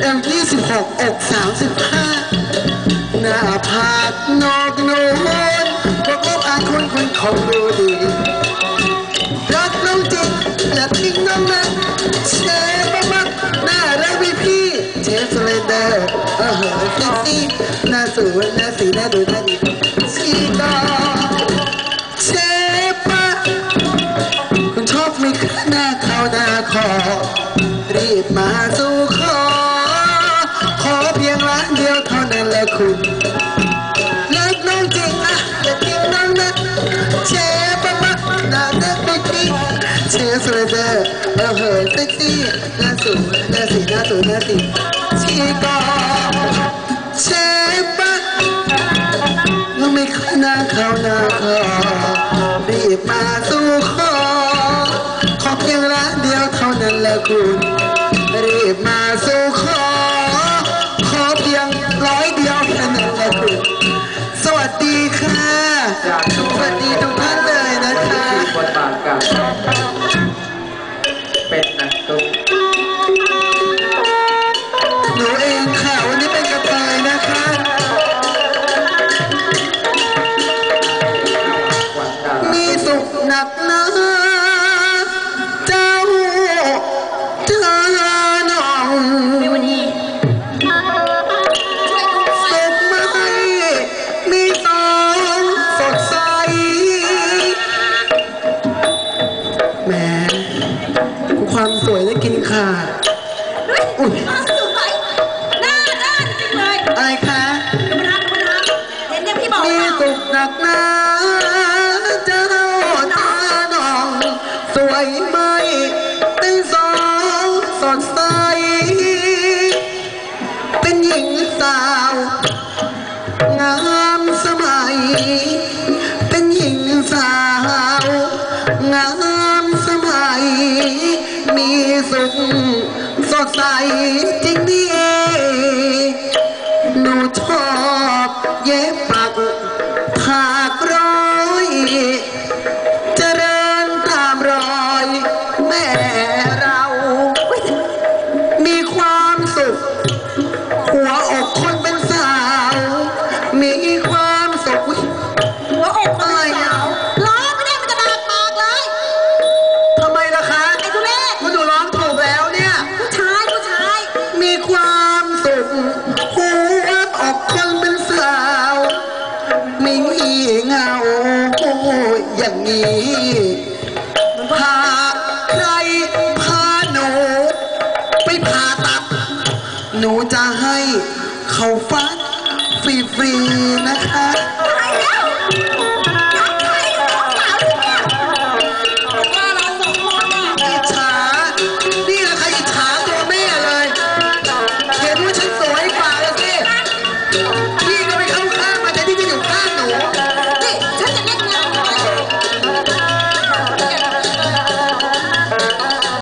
เอ็มยี่สิบหกอกสามสิบห้าหน้าผากนอกโน้นประกอบอาคนคนของดูดีรักน้องจริงแย่าทิ้งน้องนัะเชฟมากหน้ารักพี่พี่เชฟสเลเดอร์เออเฮ้ยซี่หน้าสวยหน้าสีหน้าดูหน้าดีชีตาเชฟปะคุณชอบไหมีหน้าเขาหน้าคอ รักน้องจะอย่าน้องนะเชฟปะมะนาด็กบิ๊กบิ๊เชฟสวยเจอเราเหยเซ็กซี่หน้าสูน้าสีหน้าสูน้าสีชีกเชฟปะก็ไม่ค่อยน่าข้าหน้าคอรีบมาสู่ขอขอเพียงร้านเดียวเท่านั้นละคุ แหมความสวยและกินขาดอุ้ยมาสวยหน้าด้านจริงเลยอะไรคะดูมาทำดูมาทำเห็นอย่างที่บอกมีเปล่าสุขหนักหนาเจ้าตาน้อง สวยไหมเป็นสองสดใสเดใสจริงดีหนูชอบเย็บปักผากร้อยเจริญตามรอยแม่เรา มีความสุข หัวอกคนเป็นสาว มี นี้พาใครพาหนู ไปผ่าตัด หนูจะให้เขาฟัดฟรีๆนะคะ